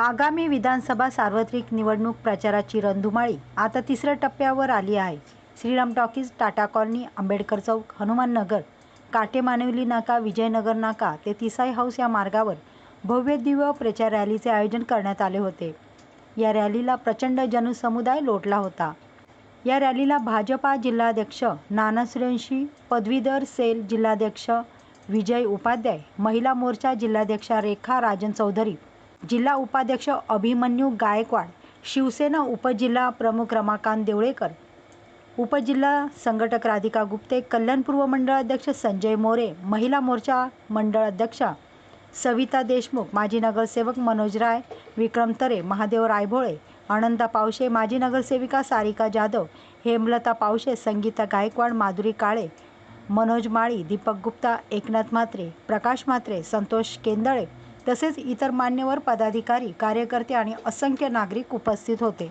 आगामी विधानसभा सार्वत्रिक निवडणूक प्रचाराची रणधुमाळी आता तिसऱ्या टप्प्यावर आली आहे. श्रीराम टॉकीज टाटा कॉलनी आंबेडकर चौक हनुमान नगर काटे मानवली नाका विजयनगर नाका ते तिसाई हाऊस या मार्गावर भव्य दिव्य प्रचार रॅलीचे आयोजन करण्यात आले होते. या रॅलीला प्रचंड जनसमुदाय लोटला होता. या रॅलीला भाजपा जिल्हाध्यक्ष नाना सुरेंशी पदवीधर सेल जिल्हाध्यक्ष विजय उपाध्याय महिला मोर्चा जिल्हाध्यक्षा रेखा राजन चौधरी जिल्हा उपाध्यक्ष अभिमन्यू गायकवाड शिवसेना उपजिल्हा प्रमुख रमाकांत देवळेकर उपजिल्हा संघटक राधिका गुप्ते कल्याण पूर्व मंडळ अध्यक्ष संजय मोरे महिला मोर्चा मंडळ अध्यक्षा सविता देशमुख माजी नगरसेवक मनोज राय विक्रम तरे महादेव रायभोळे अनंता पावशे माजी नगरसेविका सारिका जाधव हेमलता पावशे संगीता गायकवाड माधुरी काळे मनोज माळी दीपक गुप्ता एकनाथ म्हात्रे प्रकाश म्हात्रे संतोष केंदळे तसेच इतर मान्यवर पदाधिकारी कार्यकर्ते आणि असंख्य नागरिक उपस्थित होते.